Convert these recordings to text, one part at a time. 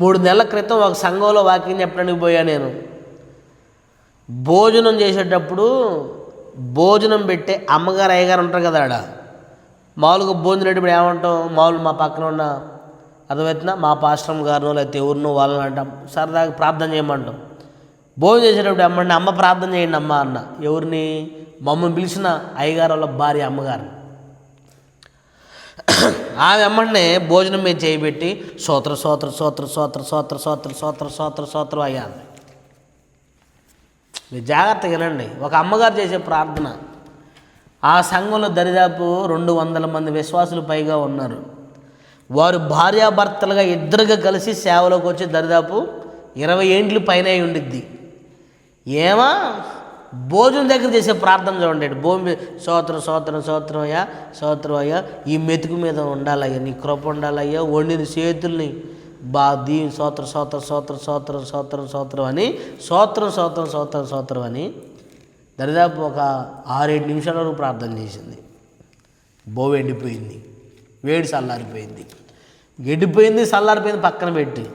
మూడు నెలల క్రితం ఒక సంఘంలో వాకింగ్ చెప్పడానికి పోయా నేను. భోజనం చేసేటప్పుడు భోజనం పెట్టే అమ్మగారు అయ్యగారు ఉంటారు కదా ఆడ. మామూలుగా భోజనం ఇప్పుడు ఏమంటాం? మామూలు మా పక్కన ఉన్న అర్థమవుతుందా? మా పాశ్రం గారినో లేకపోతే ఎవరినో వాళ్ళని అంటాం. సరదాగా ప్రార్థన చేయమంటాం. భోజనం చేసేటప్పుడు అమ్మండి అమ్మ ప్రార్థన చేయండి అమ్మ అన్న. ఎవరిని? మమ్మల్ని పిలిచిన అయ్యగారు వాళ్ళ భార్య అమ్మగారిని ఆమె అమ్మడినే భోజనం మీద చేయబెట్టి సోత్ర సోత్ర సోత్ర సోత్ర సోత్ర సోత్ర సోత్ర సోత్ర సోత్రం అయ్యాను. మీరు జాగ్రత్తగా వినండి. ఒక అమ్మగారు చేసే ప్రార్థన. ఆ సంఘంలో దరిదాపు రెండు వందల మంది విశ్వాసులు పైగా ఉన్నారు. వారు భార్యాభర్తలుగా ఇద్దరుగా కలిసి సేవలోకి వచ్చి దరిదాపు ఇరవై ఏండ్లు పైన అయి ఉండిద్ది. ఏమా? భోజనం దగ్గర చేసే ప్రార్థన చూడండి. భూమి సోత్రం సోత్రం సోత్రం అయ్యా సోత్రం అయ్యా ఈ మెతుకు మీద ఉండాలయ్యా నీ కృప ఉండాలయ్యా వండిన చేతుల్ని బా దీ సోత్ర సోత్ర సోత్ర సోత్రం సోత్రం సోత్రం అని సోత్రం సోత్రం సోత్రం సోత్రం అని దరిదాపు ఒక ఆరేడు నిమిషాల వరకు ప్రార్థన చేసింది. బోవు ఎండిపోయింది. వేడి చల్లారిపోయింది. ఎండిపోయింది చల్లారిపోయింది పక్కన పెట్టి.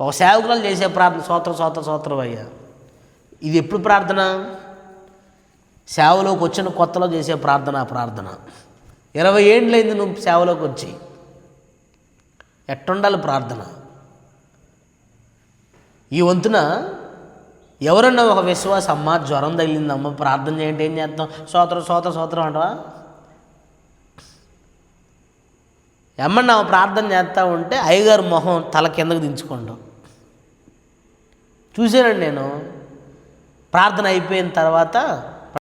ఒక సేవకురాలు చేసే ప్రార్థన సోత్ర సోత్ర సోత్రం అయ్యా. ఇది ఎప్పుడు ప్రార్థన? సేవలోకి వచ్చిన కొత్తలో చేసే ప్రార్థన ప్రార్థన. ఇరవై ఏండ్లైంది నువ్వు సేవలోకి వచ్చి. ఎట్టుండాలి ప్రార్థన? ఈ వంతున ఎవరన్నా ఒక విశ్వాసం అమ్మ జ్వరం తగిలిందమ్మ ప్రార్థన చేయండి ఏం చేస్తాం? సోత్రం సోత్ర సోత్రం అంటవా? ఎమ్మన్నా ప్రార్థన చేస్తూ ఉంటే అయ్యగారు మొహం తల కిందకు దించుకోండు చూశానండి నేను. ప్రార్థన అయిపోయిన తర్వాత